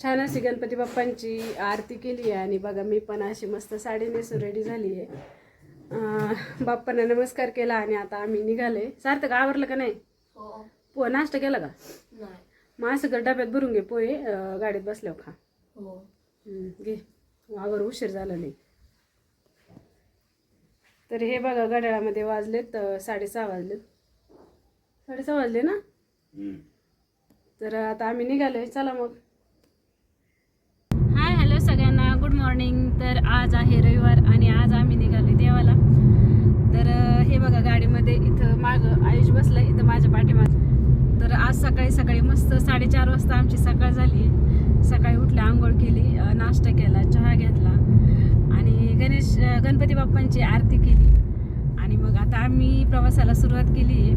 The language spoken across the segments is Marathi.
छान अशी गणपती बाप्पांची आरती केली आहे आणि बघा मी पण अशी मस्त साडी नेसून रेडी झाली आहे. अं, बाप्पांना नमस्कार केला आणि आता आम्ही निघाले. सार्थक आवरलं का नाही? हो. पो नाश्ता केला का? नाही. मग असं कर डब्यात भरून घे पोहे गाडीत बसल्यावर खा. हो. घे. आवर उशीर झाला नाही तर हे बघा घड्याळामध्ये वाजलेत साडेसहा वाजलेत. साडेसहा वाजले ना? तर आता आम्ही निघालोय. चला मग हाय हॅलो सगळ्यांना गुड मॉर्निंग तर आज आहे रविवार आणि आज आम्ही निघालोय देवाला. तर हे बघा गाडीमध्ये इथं मागं आयुष बसलं इथं माझ्या पाठीमाग. तर आज सकाळी सकाळी मस्त साडेचार वाजता आमची सकाळ झाली. सकाळी उठल्या आंघोळ केली नाश्ता केला चहा घेतला आणि गणेश गणपती बाप्पांची आरती केली. आणि मग आता आम्ही प्रवासाला सुरुवात केली आहे.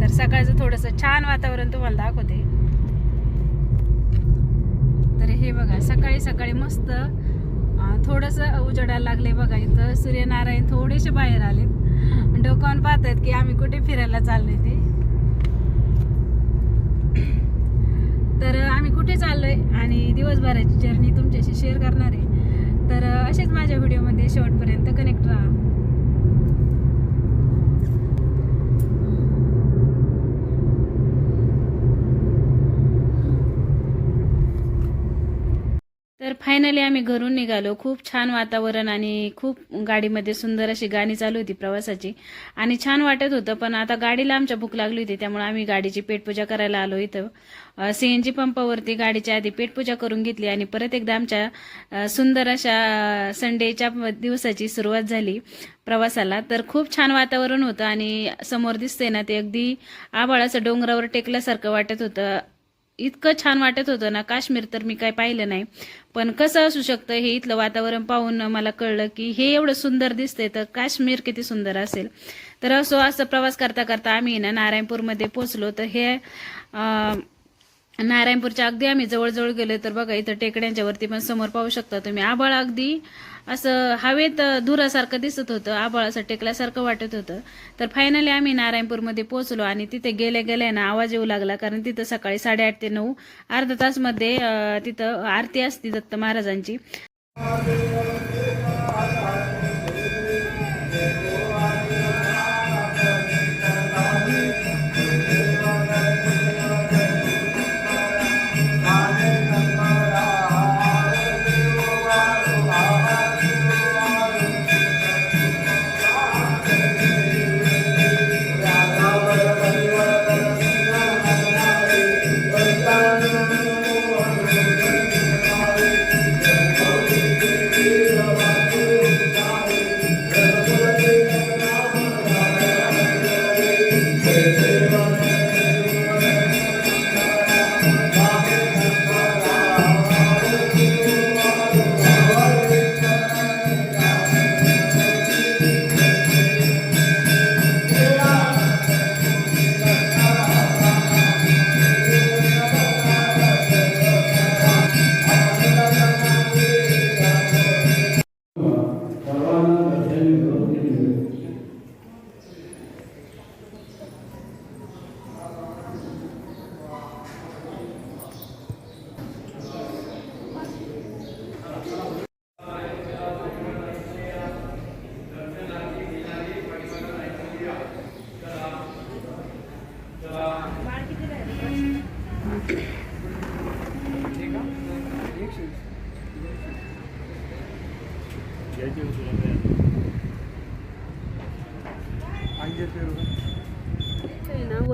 तर सकाळचं थोडंसं छान वातावरण तुम्हाला दाखवते तर हे बघा सकाळी सकाळी मस्त थोडंसं उजेडायला लागले बघा इथं. सूर्यनारायण थोडेसे बाहेर आले डोकावून पाहतात की आम्ही कुठे फिरायला चाललोय ते. तर आम्ही कुठे चाललोय आणि दिवसभराची जर्नी तुमच्याशी शेअर करणार आहे. तर असेच माझ्या व्हिडिओमध्ये शेवटपर्यंत कनेक्ट राहा. तर फायनली आम्ही घरून निघालो. खूप छान वातावरण आणि खूप गाडीमध्ये सुंदर अशी गाणी चालू होती प्रवासाची. आणि छान वाटत होतं पण आता गाडीला आमच्या भूक लागली होती त्यामुळे आम्ही गाडीची पेटपूजा करायला आलो इथं. सीएनजी पंपावरती गाडीच्या आधी पेटपूजा करून घेतली आणि परत एकदा आमच्या सुंदर अशा संडेच्या दिवसाची सुरुवात झाली प्रवासाला. तर खूप छान वातावरण होतं आणि समोर दिसते ना ते अगदी आबाळाचं डोंगरावर टेकल्यासारखं वाटत होतं. इतकं छान वाटत होतं ना. काश्मीर तर मी काय पाहिलं नाही. पण कसं असू शकतं हे इथलं वातावरण पाहून मला कळलं की हे एवढं सुंदर दिसतंय तर काश्मीर किती सुंदर असेल. तर असो असं प्रवास करता करता आम्ही ना नारायणपूरमध्ये पोचलो तर हे नारायणपूरच्या अगदी आम्ही जवळजवळ गेलो तर बघा इथं टेकड्यांच्या वरती पण समोर पाहू शकता तुम्ही. आबळ अगदी असं हवेत धुरासारखं दिसत होतं आभाळ टेकल्यासारखं वाटत होतं. तर फायनली आम्ही नारायणपूरमध्ये पोहोचलो आणि तिथे गेले गेले ना आवाज येऊ लागला कारण तिथं सकाळी साडेआठ ते नऊ अर्धा तासमध्ये तिथं आरती असते दत्त महाराजांची.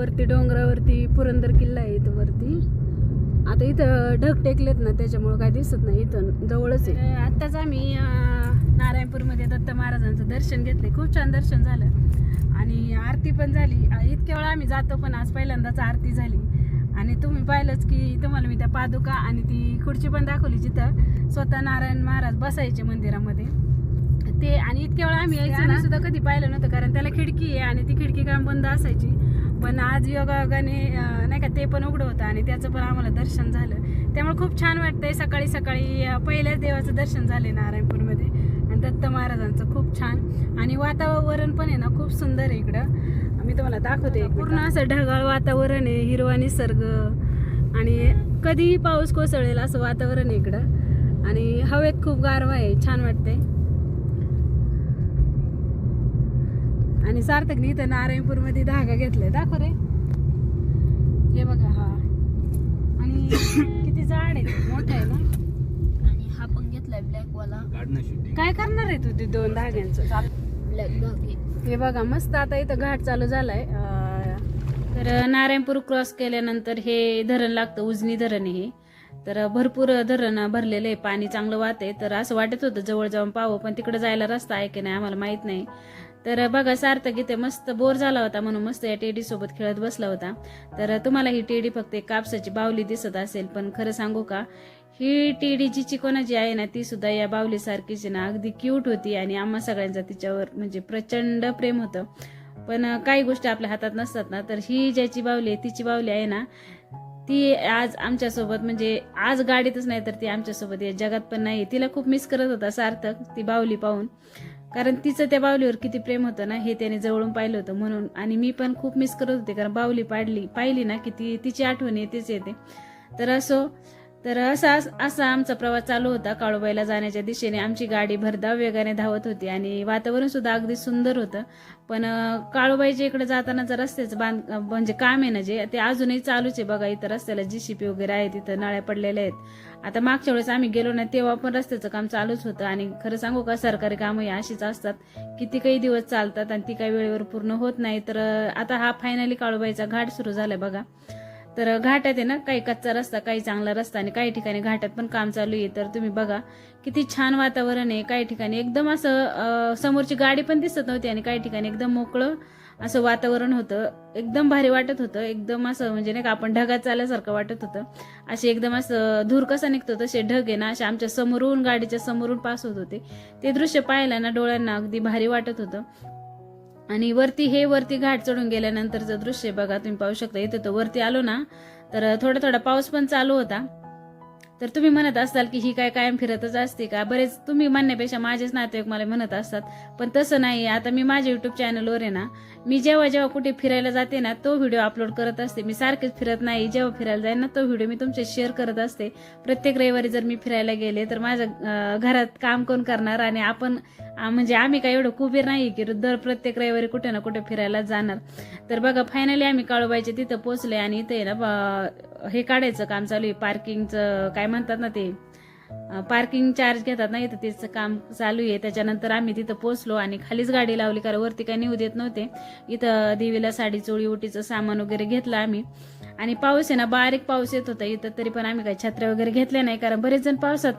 वरती डोंगरावरती पुरंदर किल्ला आहे इथं वरती. आता इथं ढग टेकलेत ना त्याच्यामुळं काय दिसत नाही. इथं जवळच आहे. आत्ताच आम्ही नारायणपूरमध्ये दत्त महाराजांचं दर्शन घेतले खूप छान दर्शन झालं. आणि आरती पण झाली. इतक्या वेळा आम्ही जातो पण आज पहिल्यांदाच आरती झाली. आणि तुम्ही पाहिलंच की तुम्हाला मी त्या पादुका आणि ती खुर्ची पण दाखवली जिथं स्वतः नारायण महाराज बसायचे मंदिरामध्ये. ते आणि इतक्या वेळा आम्ही यायचं ना सुद्धा कधी पाहिलं नव्हतं कारण त्याला खिडकी आहे आणि ती खिडकी काय बंद असायची. पण आज योगायोगाने नाही का ते पण उघडं होतं आणि त्याचं पण आम्हाला दर्शन झालं. त्यामुळे खूप छान वाटतंय सकाळी सकाळी पहिल्याच देवाचं दर्शन झाले नारायणपूरमध्ये. आणि दत्त महाराजांचं खूप छान. आणि वातावरण पण आहे ना खूप सुंदर आहे इकडं. मी तुम्हाला दाखवते पूर्ण असं ढगाळ वातावरण आहे हिरवा निसर्ग. आणि कधीही पाऊस कोसळेल असं वातावरण आहे इकडं. आणि हवेत खूप गारवा आहे छान वाटते आणि सार्थकने इथं नारायणपूरमध्ये धागा घेतलाय. दाखव रे. हे बघा हा. आणि किती जाड आहे मोठा आहे ना? आणि हा पण घेतलाय ब्लॅक वाला. काय करणार आहे तू ते दोन धाग्यांचं? ब्लॅक धागे. हे बघा मस्त आता इथं घाट चालू झालाय. तर नारायणपूर क्रॉस केल्यानंतर हे धरण लागतं उजनी धरण आहे हे. तर भरपूर धरण भरलेलं आहे पाणी चांगलं वाहत आहे तर असं वाटत होतं जवळ जाऊन पाहू पण तिकडे जायला रस्ता आहे की नाही आम्हाला माहीत नाही. तर बघा सार्थक इथे मस्त बोर झाला होता म्हणून मस्त या टेडी सोबत खेळत बसला होता. तर तुम्हाला ही टेडी फक्त एक कापसाची बावली दिसत असेल पण खरं सांगू का ही टेडी जी चिकोनाची आहे ना ती सुद्धा या बावलीसारखीची ना. अगदी क्यूट होती आणि आम्हा सगळ्यांचा तिच्यावर म्हणजे प्रचंड प्रेम होतं. पण काही गोष्टी आपल्या हातात नसतात ना तर ही ज्याची बावली आहे तिची बावली आहे ना ती आज आमच्यासोबत म्हणजे आज गाडीतच नाही तर ती आमच्यासोबत या जगात पण नाही. तिला खूप मिस करत होता सार्थक ती बावली पाहून. कारण तिचं त्या बावलीवर किती प्रेम होतं ना हे त्याने जवळून पाहिलं होतं म्हणून. आणि मी पण खूप मिस करत होते कारण बावली पाडली पाहिली ना की ती तिची आठवण येतेच येते. तर असो तर असा असा आमचा प्रवास चालू होता काळूबाईला जाण्याच्या दिशेने. आमची गाडी भरधाव वेगाने धावत होती आणि वातावरण सुद्धा अगदी सुंदर होतं. पण अं, काळूबाईच्या इकडे जाताना जर रस्त्याचं बांध म्हणजे काम आहे ना जे ते अजूनही चालूच आहे बघा. इथं रस्त्याला जीसीपी वगैरे आहे तिथं नळ्या पडलेल्या आहेत. आता मागच्या वेळेस आम्ही गेलो ना तेव्हा पण रस्त्याचं काम चालूच होतं. आणि खरं सांगू का सरकारी कामं अशीच असतात. किती काही दिवस चालतात आणि ती काही वेळेवर पूर्ण होत नाही. तर आता हा फायनली काळूबाईचा घाट सुरू झालाय बघा. तर घाटात आहे ना काही कच्चा रस्ता काही चांगला रस्ता आणि काही ठिकाणी घाटात पण काम चालू आहे. तर तुम्ही बघा किती छान वातावरण आहे. काही ठिकाणी एकदम असं समोरची गाडी पण दिसत नव्हती आणि काही ठिकाणी एकदम मोकळं असं वातावरण होतं. एकदम भारी वाटत होतं. एकदम असं म्हणजे नाही का आपण ढगात चालल्यासारखं वाटत होतं. असे एकदम असं धूर कसा निघतो तसे ढग आहे ना असे आमच्या समोरून गाडीच्या समोरून पास होत होते. ते दृश्य पाहायला ना डोळ्यांना अगदी भारी वाटत होतं. आणि वरती हे वरती घाट चढून गेल्यानंतरचं दृश्य बघा तुम्ही पाहू शकता. इथं तर वरती आलो ना तर थोडा थोडा पाऊस पण चालू होता. तर तुम्ही म्हणत असाल की ही काय कायम फिरतच असते का? बरेच तुम्ही म्हणण्यापेक्षा माझेच नातेवाईक मला म्हणत असतात पण तसं नाही आता मी माझ्या युट्यूब चॅनलवर आहे ना मी जेव्हा जेव्हा कुठे फिरायला जाते ना तो व्हिडिओ अपलोड करत असते. मी सारखेच फिरत नाही. जेव्हा फिरायला जाईन ना तो व्हिडिओ मी तुमचे शेअर करत असते. प्रत्येक रविवारी जर मी फिरायला गेले तर माझ्या घरात काम कोण करणार? आणि आपण म्हणजे आम्ही काय एवढं कुबीर नाही की दर प्रत्येक रविवारी कुठे ना कुठे फिरायला जाणार. तर बघा फायनली आम्ही काळूबाईच्या तिथं पोहोचले आणि इथे आहे ना हे काढायचं काम चालू आहे. पार्किंगचं काय म्हणतात ना ते पार्किंग चार्ज घेतात ना इथं तिचं काम चालू आहे. त्याच्यानंतर आम्ही तिथं पोचलो आणि खालीच गाडी लावली कारण वरती काही नेऊ देत नव्हते. इथं देवीला साडी चोळी उटीचं सामान वगैरे घेतलं आम्ही. आणि पाऊस आहे ना बारीक पाऊस येत होता. इथं तरी पण आम्ही काही छत्र्या वगैरे घेतल्या नाही कारण बरेच जण पावसात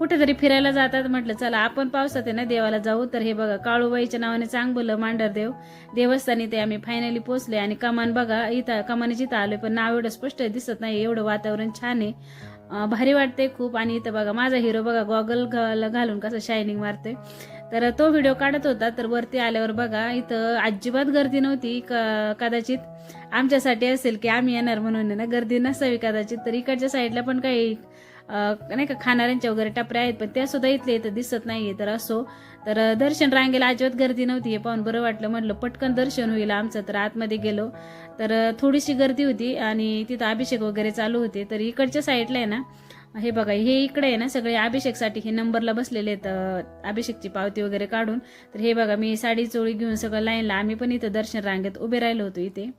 कुठेतरी फिरायला जातात म्हटलं चला आपण पावसात आहे ना देवाला जाऊ. तर हे बघा काळूबाईच्या नावाने चांगलं मांडरदेव देवस्थानी ते आम्ही फायनली पोहोचले आणि कमान बघा इथं कमानीची इथं आलोय पण नाव एवढं स्पष्ट दिसत नाही एवढं वातावरण छान आहे. भारी वाटते खूप आणि इथं बघा माझा हिरो बघा गॉगल घालून कसं शायनिंग मारतोय. तर तो व्हिडिओ काढत होता तर वरती आल्यावर बघा इथं अजिबात गर्दी नव्हती क- कदाचित आमच्यासाठी असेल की आम्ही येणार म्हणून आहे ना गर्दी नसावी कदाचित तर इकडच्या साईडला पण काही नाही का खाणाऱ्यांच्या वगैरे टपऱ्या आहेत पण त्या सुद्धा इथले इथं दिसत नाहीये. तर असो तर दर्शन रांगेला अजिबात गर्दी नव्हती हे पाहून बरं वाटलं. म्हटलं पटकन दर्शन होईल आमचं. तर आतमध्ये गेलो. तर थोडीशी गर्दी होती आणि तिथं अभिषेक वगैरे चालू होते. तर इकडच्या साईडला आहे ना हे बघा हे इकडे आहे ना सगळे अभिषेकसाठी हे नंबरला बसलेले आहेत अभिषेकची पावती वगैरे काढून. तर हे बघा मी साडी चोळी घेऊन सगळं लाईनला आम्ही पण इथं दर्शन रांगेत उभे राहिलो होतो इथे.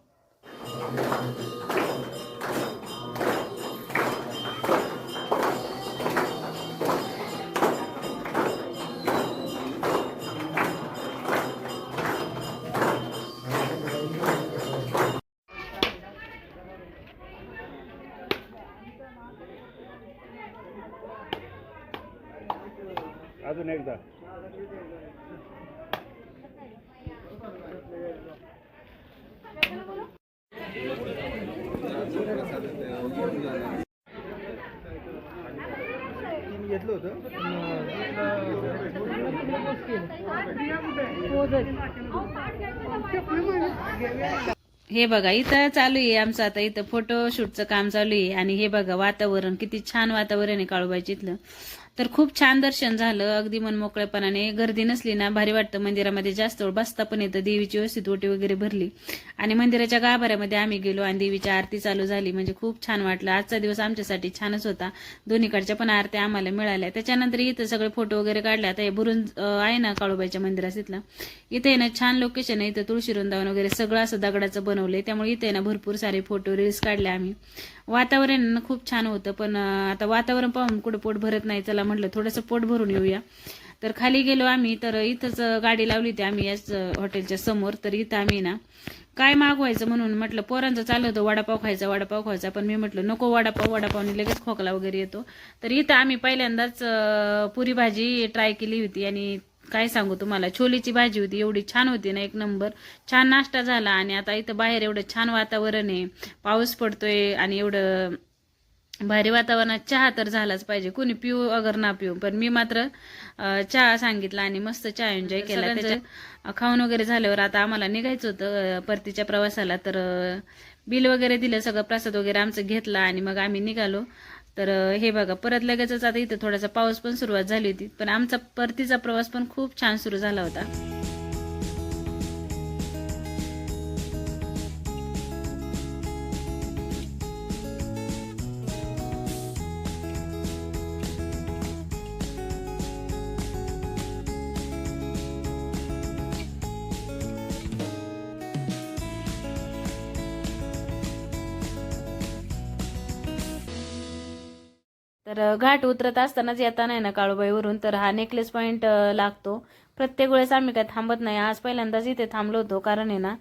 अजून एकदा. घेतलं होतं. हे बघा इथं चालू आहे आमचं आता. इथं फोटोशूटचं काम चालू आहे. आणि हे बघा वातावरण किती छान वातावरण आहे काळूबाईच्या इथलं तर खूप छान दर्शन झालं. अगदी मनमोकळेपणाने. गर्दी नसली ना भारी वाटतं. मंदिरामध्ये जास्त वेळ बसता पण येतं. देवीची व्यवस्थित ओटी वगैरे भरली. आणि मंदिराच्या गाभाऱ्यामध्ये आम्ही गेलो आणि देवीची आरती चालू झाली. म्हणजे खूप छान वाटलं. आजचा दिवस आमच्यासाठी छानच होता. दोन्हीकडच्या पण आरत्या आम्हाला मिळाल्या. त्याच्यानंतर इथं सगळे फोटो वगैरे काढले. आता हे बुरुंज आहे ना काळूबाईच्या मंदिरात तिथलं इथे आहे ना छान लोकेशन आहे. इथं तुळशी वृंदावन वगैरे सगळं असं दगडाचं बनवलंय. त्यामुळे इथे आहे ना भरपूर सारे फोटो रील्स काढले आम्ही. वातावरण खूप छान होतं. पण आता वातावरण पाहून कुठं पोट भरत नाही चला म्हटलं थोडंसं पोट भरून येऊया. तर खाली गेलो आम्ही तर इथंच गाडी लावली होती आम्ही याच हॉटेलच्या समोर. तर इथं आम्ही ना काय मागवायचं म्हणून म्हटलं पोरांचं चालू होतं वडापाव खायचा वडापाव खायचा. पण मी म्हटलं नको वडापाव वडापावने लगेच खोकला वगैरे येतो. तर इथं आम्ही पहिल्यांदाच पुरी भाजी ट्राय केली होती आणि काय सांगू तुम्हाला? छोलीची भाजी होती एवढी छान होती ना एक नंबर. छान नाश्ता झाला आणि आता इथं बाहेर एवढं छान वातावरण आहे. पाऊस पडतोय आणि एवढं भारी वातावरणात चहा तर झालाच पाहिजे. कोणी पिऊ अगर ना पिऊ. पण मी मात्र चहा सांगितला आणि मस्त चहा एन्जॉय केला. त्याच्या खाऊन वगैरे झाल्यावर आता आम्हाला निघायचं होतं परतीच्या प्रवासाला. तर बिल वगैरे दिलं सगळं प्रसाद वगैरे आमचं घेतला आणि मग आम्ही निघालो. तर हे बघा परत लगेचच आता इथं थोडासा पाऊस पण सुरुवात झाली होती पण आमचा परतीचा प्रवास पण खूप छान सुरू झाला होता. तर घाट उतरत असतानाच येताना आहे ना काळूबाईवरून तर हा नेकलेस पॉईंट लागतो. प्रत्येक वेळेस आम्ही काय थांबत नाही. आज पहिल्यांदाच इथे थांबलो होतो कारण आहे ना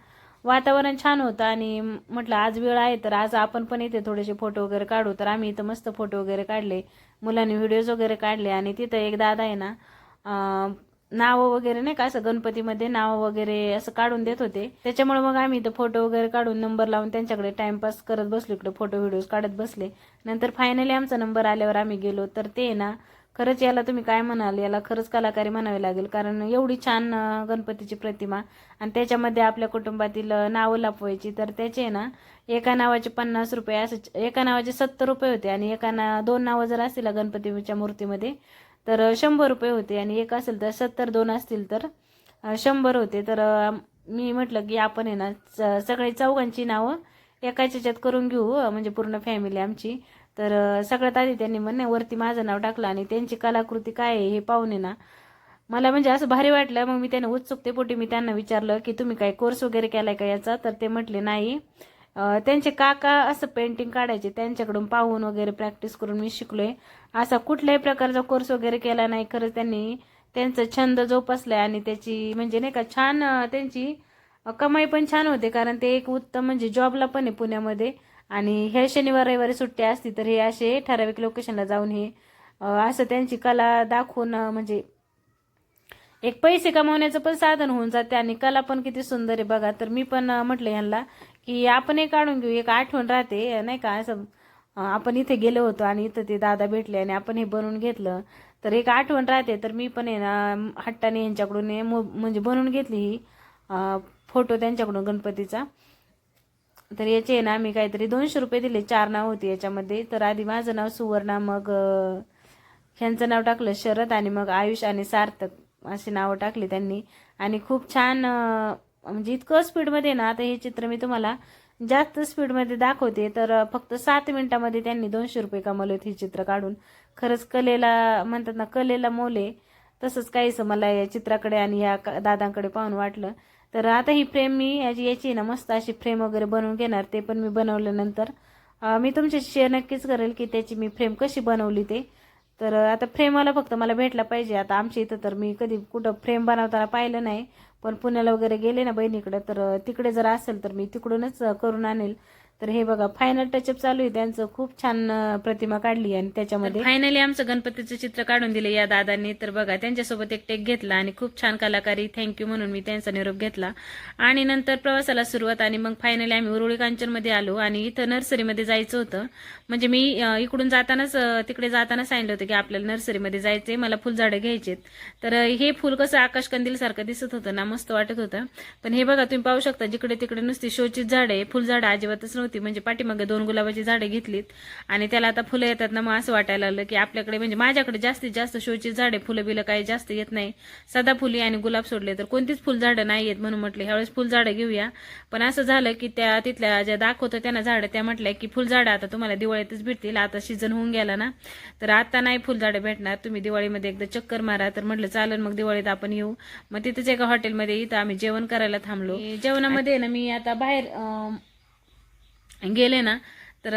वातावरण छान होतं आणि म्हटलं आज वेळ आहे तर आज आपण पण इथे थोडेसे फोटो वगैरे काढू. तर आम्ही इथं मस्त फोटो वगैरे काढले मुलांनी व्हिडिओज वगैरे काढले आणि तिथं एक दादा आहे ना नावं वगैरे नाही का असं गणपतीमध्ये नावं वगैरे असं काढून देत होते. त्याच्यामुळे मग आम्ही इथं फोटो वगैरे काढून नंबर लावून त्यांच्याकडे टाइमपास करत बसलो इकडे फोटो व्हिडिओज काढत बसले. नंतर फायनली आमचा नंबर आल्यावर आम्ही गेलो. तर ते ना खरंच याला तुम्ही काय म्हणाल याला खरंच कलाकारी म्हणावी लागेल. कारण एवढी छान गणपतीची प्रतिमा आणि त्याच्यामध्ये आपल्या कुटुंबातील नावं लपवायची. तर त्याचे ना एका नावाचे पन्नास रुपये असं एका नावाचे सत्तर रुपये होते आणि एका ना दोन नावं जर असतील ना गणपतीच्या मूर्तीमध्ये तर शंभर रुपये होते आणि एक असेल तर सत्तर दोन असतील तर शंभर होते. तर मी म्हटलं की आपण आहे ना सगळे चौघांची नावं एकाच याच्यात करून घेऊ म्हणजे पूर्ण फॅमिली आमची. तर सगळ्यात आधी त्यांनी म्हणणे वरती माझं नाव टाकलं आणि त्यांची कलाकृती काय आहे हे पाहून ना मला म्हणजे असं भारी वाटलं. मग मी त्यांना उत्सुकतेपोटी मी त्यांना विचारलं की तुम्ही काय कोर्स वगैरे केलाय का याचा? तर ते म्हटले नाही. त्यांचे काका असं पेंटिंग काढायचे त्यांच्याकडून पाहून वगैरे प्रॅक्टिस करून मी शिकलोय. असा कुठल्याही प्रकारचा कोर्स वगैरे केला नाही खरंच त्यांनी त्यांचा छंद जोपासलाय आणि त्याची म्हणजे नाही का छान त्यांची कमाई पण छान होते कारण ते एक उत्तम म्हणजे जॉबला पण आहे पुण्यामध्ये. आणि हे शनिवार रविवारी सुट्टी असती तर हे असे ठराविक लोकेशनला जाऊन हे असं त्यांची कला दाखवून म्हणजे एक पैसे कमवण्याचं पण साधन होऊन जाते आणि कला पण किती सुंदर आहे बघा. तर मी पण म्हटलं यांना की आपण एक काढून घेऊ एक आठवण राहते नाही का? असं आपण इथे गेलो होतो आणि इथं ते दादा भेटले आणि आपण हे बनवून घेतलं. तर एक आठवण राहते तर मी पण आहे ना हट्टाने यांच्याकडून हे मो- म्हणजे बनवून घेतली ही फोटो त्यांच्याकडून गणपतीचा. तर याचे आहे ना मी काहीतरी दोनशे रुपये दिले चार नाव होती याच्यामध्ये. तर आधी माझं नाव सुवर्णा मग ह्यांचं नाव टाकलं शरद आणि मग आयुष आणि सार्थक अशी नावं टाकली त्यांनी. आणि खूप छान म्हणजे इतकं स्पीडमध्ये ना आता हे चित्र मी तुम्हाला जास्त स्पीडमध्ये दाखवते तर फक्त सात मिनिटामध्ये त्यांनी दोनशे रुपये कमावले होते हे चित्र काढून. खरंच कलेला म्हणतात ना कलेला मोले तसंच काहीसं मला या चित्राकडे आणि या दादांकडे पाहून वाटलं. तर आता ही फ्रेम मी याची याची ना मस्त अशी फ्रेम वगैरे बनवून घेणार ते पण मी बनवल्यानंतर मी तुमच्याशी शेअर नक्कीच करेल की त्याची मी फ्रेम कशी बनवली ते. तर आता फ्रेमवाला फक्त मला भेटला पाहिजे. आता आमच्या इथं तर मी कधी कुठं फ्रेम बनवताना पाहिलं नाही. पण पुण्याला वगैरे गेले ना बहिणीकडे तर तिकडे जर असेल तर मी तिकडूनच करून आणेल. तर हे बघा फायनल टचअप चालू आहे. त्यांचं खूप छान प्रतिमा काढली आणि त्याच्यामध्ये फायनली आमचं गणपतीचं चित्र काढून दिलं या दादांनी. तर बघा त्यांच्यासोबत एक टेक घेतला आणि खूप छान कलाकारी थँक्यू म्हणून मी त्यांचा निरोप घेतला. आणि नंतर प्रवासाला सुरुवात आणि मग फायनली आम्ही उरुळी कांचनमध्ये आलो आणि इथं नर्सरीमध्ये जायचं होतं. म्हणजे मी इकडून जातानाच तिकडे जाताना सांगितलं होतं की आपल्याला नर्सरीमध्ये जायचंय मला फुलझाडं घ्यायचेत. तर हे फुल कसं आकाश सारखं दिसत होतं ना मस्त वाटत होतं. पण हे बघा तुम्ही पाहू शकता जिकडे तिकडे नुसती शोचीच झाडं आहे फुलझाडं अजिबातच नव्हती. नव्हती म्हणजे पाठीमागे दोन गुलाबाची झाडे घेतलीत. आणि त्याला आता फुलं येतात ना मग असं वाटायला लागलं की आपल्याकडे म्हणजे माझ्याकडे जास्तीत जास्त शोची झाडे फुलं बिलं काही जास्त येत नाही. सदाफुली आणि गुलाब सोडले तर कोणतीच फुलझाडं नाही येत म्हणून म्हटलं ह्यावेळेस फुलझाडं घेऊया. पण असं झालं की त्या तिथल्या ज्या दाखवतं त्यांना झाडं त्या म्हटल्या की फुलझाडं आता तुम्हाला दिवाळीतच भेटतील. आता सीझन होऊन गेला ना. तर आता नाही फुलझाडं भेटणार. तुम्ही दिवाळीमध्ये एकदा चक्कर मारा. तर म्हटलं चालेल मग दिवाळीत आपण येऊ. मग तिथेच एका हॉटेलमध्ये इथं आम्ही जेवण करायला थांबलो. जेवणामध्ये ना मी आता बाहेर गेले ना तर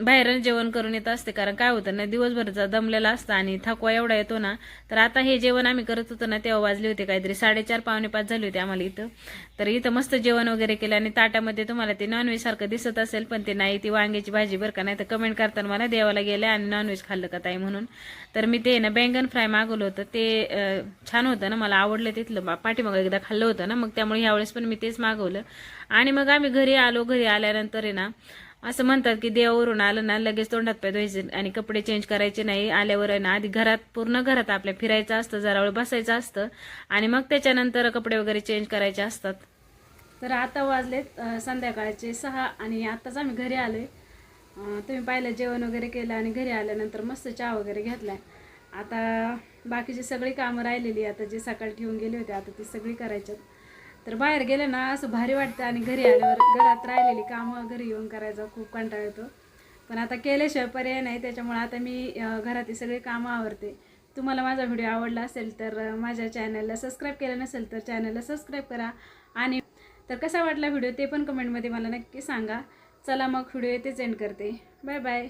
बाहेरच जेवण करून येत असते कारण काय होतं ना दिवसभरचा दमलेला असतं आणि थकवा एवढा येतो ना तर आता हे जेवण आम्ही करत होतो ना तेव्हा वाजले होते काहीतरी साडेचार पावणे पाच झाले होते आम्हाला इथं. तर इथं मस्त जेवण वगैरे केलं आणि ताटामध्ये तुम्हाला ते नॉनव्हेज सारखं दिसत असेल पण ते नाही ती वांग्याची भाजी बरं का नाही तर कमेंट करताना मला देवाला गेले आणि नॉनव्हेज खाल्लं का ताई म्हणून. तर मी ते ना बैंगन फ्राय मागवलं होतं ते छान होतं ना मला आवडलं तिथलं बा- पाठीमागं एकदा खाल्लं होतं ना मग त्यामुळे ह्यावेळेस पण मी तेच मागवलं. आणि मग आम्ही घरी आलो घरी आल्यानंतर आहे ना असं म्हणतात की देवावरून आलं ना लगेच तोंडात पाय धुवायचे आणि कपडे चेंज करायचे नाही. आल्यावर ना आधी घरात पूर्ण घरात आपल्या फिरायचं असतं जरा वेळ बसायचं असतं. आणि मग त्याच्यानंतर कपडे वगैरे चेंज करायचे असतात. तर आता वाजलेत संध्याकाळचे सहा आणि आत्ताच आम्ही घरी आलोय. आहे तुम्ही पाहिलं जेवण वगैरे केलं आणि घरी आल्यानंतर मस्त चहा वगैरे घेतला आता बाकीची सगळी कामं राहिलेली आता जे सकाळी ठेवून गेले होते आता ती सगळी करायच्यात. तर बाहेर गेले ना असं भारी वाटतं. आणि घरी आल्यावर घरात राहिलेली कामं घरी येऊन करायचा खूप कंटाळा येतो. पण आता केल्याशिवाय पर्याय नाही त्याच्यामुळे आता मी घरातील घरातली सगळी कामं आवरते. तुम्हाला माझा व्हिडिओ आवडला असेल तर माझ्या चॅनलला सबस्क्राईब केलं नसेल तर चॅनलला सबस्क्राईब करा. आणि तर कसा वाटला व्हिडिओ ते पण कमेंटमध्ये मला नक्की सांगा. चला मग व्हिडिओ येतेच एंड करते. Bye bye.